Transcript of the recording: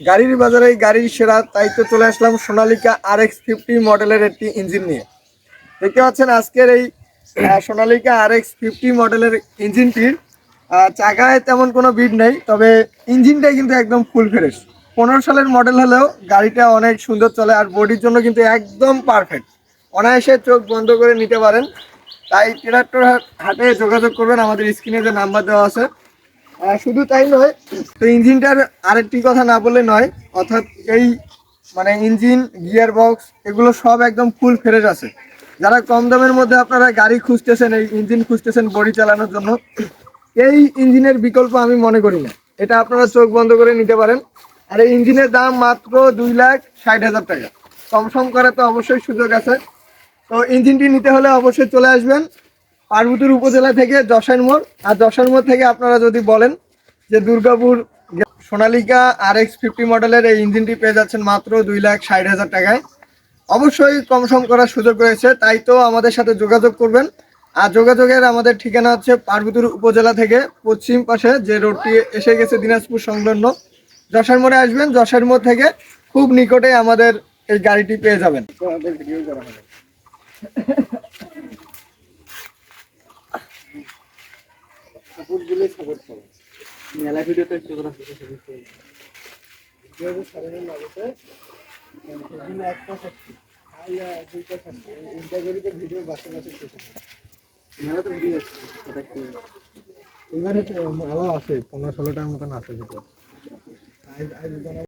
গাড়ির বাজারে গাড়ির সেরা, তাই তো চলে আসলাম সোনালিকা আর এক্স ফিফটি মডেলের একটি ইঞ্জিন নিয়ে। দেখতে পাচ্ছেন আজকের এই সোনালিকা আর এক্স ফিফটি মডেলের ইঞ্জিনটির চাকায় তেমন কোনো বিট নেই, তবে ইঞ্জিনটাই কিন্তু একদম ফুল ফ্রেশ পনেরো সালের মডেল হলেও গাড়িটা অনেক সুন্দর চলে, আর বডির জন্য কিন্তু একদম পারফেক্ট অনায়াসে চোখ বন্ধ করে নিতে পারেন। তাই ট্রাক্টর হাটে যোগাযোগ করবেন, আমাদের স্ক্রিনে যে নাম্বার দেওয়া আছে। শুধু তাই নয়, তো ইঞ্জিনটার আরেকটি কথা না বললে নয়, অর্থাৎ এই মানে ইঞ্জিন গিয়ার বক্স এগুলো সব একদম ফুল ফ্রেশ আছে। যারা কম দামের মধ্যে আপনারা গাড়ি খুঁজতেছেন, এই ইঞ্জিন খুঁজতেছেন বডি চালানোর জন্য, এই ইঞ্জিনের বিকল্প আমি মনে করি না। এটা আপনারা চোখ বন্ধ করে নিতে পারেন। আর এই ইঞ্জিনের দাম মাত্র দুই লাখ ষাট হাজার টাকা। কম সম করে তো অবশ্যই সুযোগ আছে। তো ইঞ্জিনটি নিতে হলে অবশ্যই চলে আসবেন, পার্বতীর উপজেলা থেকে যশার মোড়। আর যশার মোড় থেকে আপনারা যদি বলেন যে Durgapur Sonalika R X fifty মডেলের এই ইঞ্জিনটি পেয়ে যাচ্ছেন মাত্র দুই লাখ ষাট হাজার টাকায়। অবশ্যই কম সম করার সুযোগ রয়েছে, তাই তো আমাদের সাথে যোগাযোগ করবেন। আর যোগাযোগের আমাদের ঠিকানা হচ্ছে পার্বতীর উপজেলা থেকে পশ্চিম পাশে যে রোডটি এসে গেছে দিনাজপুর সংলগ্ন। যশার মোড়ে আসবেন, যশার মোড় থেকে খুব নিকটে আমাদের এই গাড়িটি পেয়ে যাবেন। মেলা ভিডিওতে একটু করে এবারে ভালো আছে পনেরো ষোলোটার মতন আছে